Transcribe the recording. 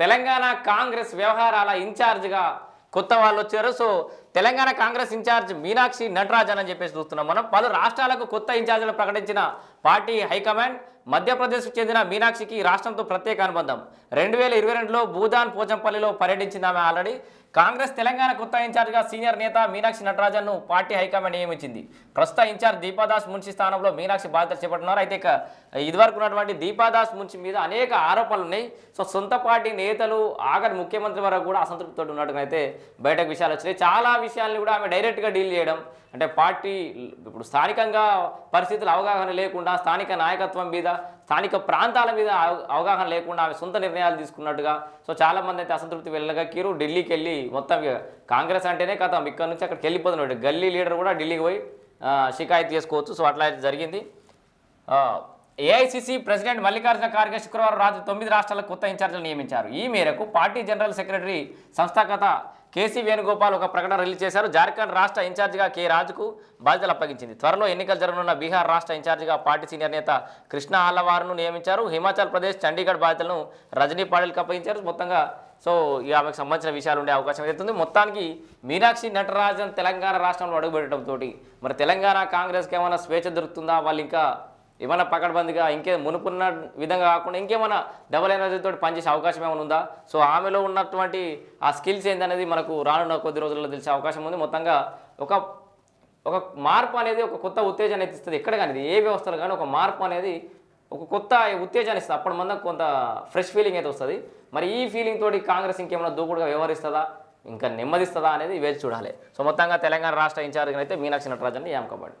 తెలంగాణ కాంగ్రెస్ వ్యవహారాల ఇన్ఛార్జ్గా కొత్త వాళ్ళు వచ్చారు. So Telangana Congress in charge Meenakshi Natarajan అని చెప్పేసి చూస్తున్నాం మనం. పలు రాష్ట్రాలకు కొత్త ఇన్ఛార్జ్లు ప్రకటించిన పార్టీ హైకమాండ్ మధ్యప్రదేశ్కు చెందిన మీనాక్షికి రాష్ట్రంతో ప్రత్యేక అనుబంధం. రెండు వేల ఇరవై రెండులో భూదాన్ పోచంపల్లిలో పర్యటించింది ఆమె ఆల్రెడీ. కాంగ్రెస్ తెలంగాణ కొత్త ఇన్ఛార్జ్గా సీనియర్ నేత మీనాక్షి నటరాజన్ను పార్టీ హైకమాండ్ నియమించింది. ప్రస్తుత ఇన్ఛార్జ్ దీపాదాస్ మున్షి స్థానంలో మీనాక్షి బాధ్యత చేపట్టున్నారు అయితే ఇక ఇదివరకు ఉన్నటువంటి దీపాదాస్ మున్షి మీద అనేక ఆరోపణలు ఉన్నాయి. సో సొంత పార్టీ నేతలు ఆఖరి ముఖ్యమంత్రి వరకు కూడా అసంతృప్తితో ఉన్నట్టుగా అయితే బయటకు విషయాలు వచ్చినాయి. చాలా విషయాల్ని కూడా ఆమె డైరెక్ట్గా డీల్ చేయడం అంటే పార్టీ ఇప్పుడు స్థానికంగా పరిస్థితులు అవగాహన లేకుండా స్థానిక నాయకత్వం మీద స్థానిక ప్రాంతాల మీద అవ- అవగాహన లేకుండా ఆమె సొంత నిర్ణయాలు తీసుకున్నట్టుగా సో చాలా మంది అయితే అసంతృప్తి వెళ్ళగా కీరు ఢిల్లీకి వెళ్ళి మొత్తం కాంగ్రెస్ అంటేనే కథ. ఇక్కడ నుంచి అక్కడికి వెళ్ళిపోతున్నాడు గల్లీ లీడర్ కూడా ఢిల్లీకి పోయి షికాయత్ చేసుకోవచ్చు. సో అట్లా అయితే జరిగింది ఏఐసిసి ప్రెసిడెంట్ మల్లికార్జున ఖార్గే శుక్రవారం రాత్రి తొమ్మిది రాష్ట్రాలకు కొత్త ఇన్ఛార్జీలు నియమించారు. ఈ మేరకు పార్టీ జనరల్ సెక్రటరీ సంస్థాగత కేసీ వేణుగోపాల్ ఒక ప్రకటన రిలీజ్ చేశారు. జార్ఖండ్ రాష్ట్ర ఇన్ఛార్జిగా కె రాజుకు బాధ్యతలు అప్పగించింది. త్వరలో ఎన్నికలు జరగనున్న బీహార్ రాష్ట్ర ఇన్ఛార్జిగా పార్టీ సీనియర్ నేత కృష్ణ ఆలవారును నియమించారు. హిమాచల్ ప్రదేశ్ చండీగఢ్ బాధ్యతలను రజనీ పాటిల్కి అప్పగించారు. మొత్తంగా సో ఈ ఆమెకు సంబంధించిన విషయాలు ఉండే అవకాశం అవుతుంది మొత్తానికి మీనాక్షి నటరాజన్ తెలంగాణ రాష్ట్రంలో అడుగుపెట్టడంతో మరి తెలంగాణ కాంగ్రెస్కి ఏమైనా స్వేచ్ఛ దొరుకుతుందా? వాళ్ళు ఇంకా ఏమైనా పకడ్బందీగా ఇంకే మునుపున్న విధంగా కాకుండా ఇంకేమైనా డబల్ ఎనర్జీతో పనిచేసే అవకాశం ఏమైనా ఉందా? సో ఆమెలో ఉన్నటువంటి ఆ స్కిల్స్ ఏందనేది మనకు రానున్న కొద్ది రోజుల్లో తెలిసే అవకాశం ఉంది. మొత్తంగా ఒక ఒక మార్పు అనేది ఒక కొత్త ఉత్తేజాన్ని ఇస్తుంది. ఎక్కడ కానీ ఏ వ్యవస్థలో కానీ ఒక మార్పు అనేది ఒక కొత్త ఉత్తేజాన్ని ఇస్తుంది. అప్పటి మంది కొంత ఫ్రెష్ ఫీలింగ్ అయితే వస్తుంది. మరి ఈ ఫీలింగ్ తోటి కాంగ్రెస్ ఇంకేమైనా దూకుడుగా వ్యవహరిస్తుందా? ఇంకా నెమ్మదిస్తుందా అనేది వేచి చూడాలి. సో మొత్తంగా తెలంగాణ రాష్ట్ర ఇన్ఛార్జ్గా అయితే మీనాక్షి నటరాజన్ నియామకబడి